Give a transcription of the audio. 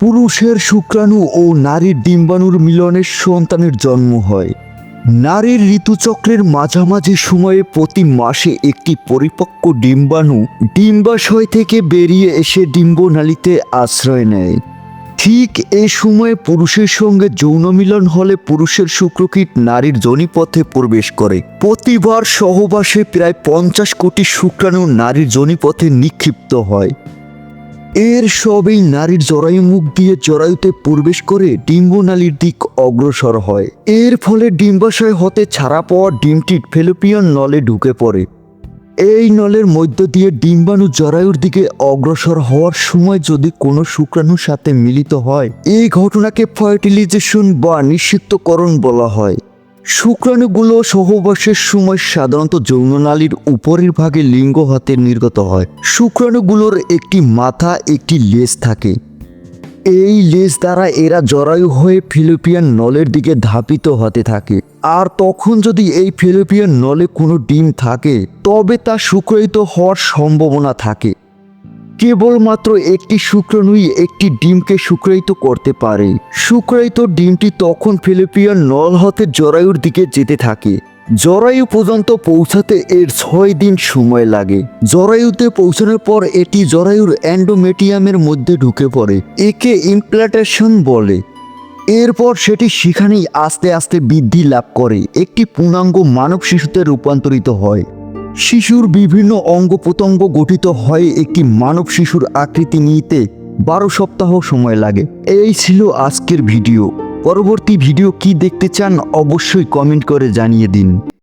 পুরুষের শুক্রাণু ও নারীর ডিম্বাণুর মিলনের সন্তানের জন্ম হয়। নারীর ঋতুচক্রের মাঝামাঝি সময়ে প্রতি মাসে একটি পরিপক্ক ডিম্বাণু ডিম্বাশয় থেকে বেরিয়ে এসে ডিম্বনালীতে আশ্রয় নেয়। ঠিক এ সময়ে পুরুষের সঙ্গে যৌন মিলন হলে পুরুষের শুক্রকীট নারীর জনিপথে প্রবেশ করে। প্রতিবার সহবাসে প্রায় পঞ্চাশ কোটি শুক্রাণু নারীর জনিপথে নিক্ষিপ্ত হয়। এর সবই নারীর জরায়ু মুখ দিয়ে জরায়ুতে প্রবেশ করে ডিম্বনালীর দিক অগ্রসর হয়। এর ফলে ডিম্বাশয় হতে ছাড়া পাওয়া ডিমটি ফেলোপিয়ান নলে ঢুকে পড়ে। এই নলের মধ্য দিয়ে ডিম্বাণু জরায়ুর দিকে অগ্রসর হওয়ার সময় যদি কোনো শুক্রাণুর সাথে মিলিত হয়, এই ঘটনাকে ফার্টিলাইজেশন বা নিষিক্তকরণ বলা হয়। শুক্রাণুগুলো সহবাসের সময় সাধারণত যৌননালীর উপরের ভাগে লিঙ্গ হাতে নির্গত হয়। শুক্রাণুগুলোর একটি মাথা, একটি লেজ থাকে। এই লেজ দ্বারা এরা জরায়ু হয়ে ফিলিপিয়ান নলের দিকে ধাপিত হতে থাকে। আর তখন যদি এই ফিলিপিয়ান নলে কোনো ডিম থাকে, তবে তা শুক্রায়িত হওয়ার সম্ভাবনা থাকে। কেবলমাত্র একটি শুক্রাণুই একটি ডিমকে শুক্রায়িত করতে পারে। শুক্রায়িত ডিমটি তখন ফিলিপিয়ান নল হতে জরায়ুর দিকে যেতে থাকে। জরায়ু পর্যন্ত পৌঁছাতে এর ছয় দিন সময় লাগে। জরায়ুতে পৌঁছানোর পর এটি জরায়ুর অ্যান্ডোমেটিয়ামের মধ্যে ঢুকে পড়ে, একে ইমপ্লান্টেশন বলে। এরপর সেটি সেখানেই আস্তে আস্তে বৃদ্ধি লাভ করে। একটি পূর্ণাঙ্গ মানব শিশুতে রূপান্তরিত হয়। শিশুর বিভিন্ন অঙ্গ প্রত্যঙ্গ গঠিত হয় একটি মানব শিশুর আকৃতি নিতে বারো সপ্তাহ সময় লাগে। এই ছিল আজকের ভিডিও। পরবর্তী ভিডিও কি দেখতে চান অবশ্যই কমেন্ট করে জানিয়ে দিন।